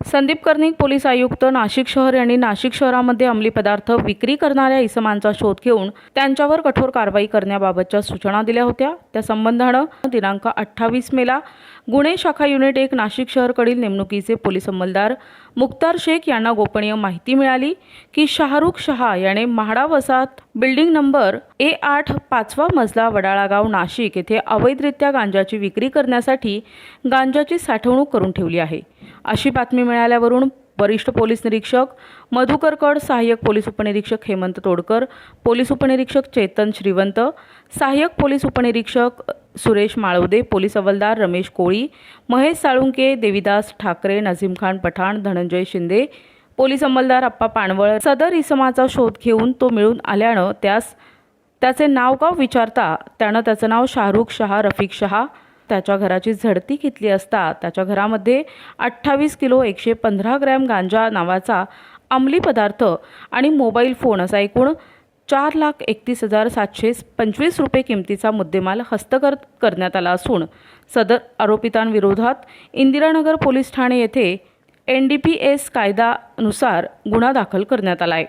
Sandeep Karnik police आयुक्त नाशिक शहर यांनी नाशिक शहरामध्ये अंमली पदार्थ विक्री करणाऱ्या इसमांचा शोध घेऊन त्यांच्यावर कठोर कारवाई करण्याबाबतच्या सूचना दिल्या होत्या. त्या संबंधानं दिनांक अठ्ठावीस मेला गुन्हे शाखा युनिट एक नाशिक शहरकडील नेमणुकीचे पोलीस अंमलदार मुक्तार शेख यांना गोपनीय माहिती मिळाली की शाहरुख शहा याने म्हाडा वसाहत बिल्डिंग नंबर ए आठ पाचवा मजला वडाळागाव नाशिक येथे अवैधरित्या गांजाची विक्री करण्यासाठी गांजाची साठवणूक करून ठेवली आहे. अशी बातमी मिळाल्यावरून वरिष्ठ पोलीस निरीक्षक मधुकर कड सहाय्यक पोलीस उपनिरीक्षक हेमंत तोडकर पोलीस उपनिरीक्षक चेतन श्रीवंत सहाय्यक पोलीस उपनिरीक्षक सुरेश माळवदे पोलीस हवालदार रमेश कोळी महेश साळुंके देविदास ठाकरे नझीम खान पठाण धनंजय शिंदे पोलीस अंमलदार अप्पा पाणवळ सदर इसमाचा शोध घेऊन तो मिळून आल्यानं त्यास त्याचे नाव का विचारता त्यानं त्याचं नाव शाहरुख शहा रफिक शहा त्याच्या घराची झडती घेतली असता त्याच्या घरामध्ये अठ्ठावीस किलो एकशे पंधरा ग्रॅम गांजा नावाचा अंमली पदार्थ आणि मोबाईल फोन असा एकूण चार लाख एकतीस हजार सातशे पंचवीस रुपये किमतीचा मुद्देमाल हस्तगत करण्यात आला असून सदर आरोपितांविरोधात इंदिरानगर पोलीस ठाणे येथे एन डी पी एस कायदानुसार गुन्हा दाखल करण्यात आला आहे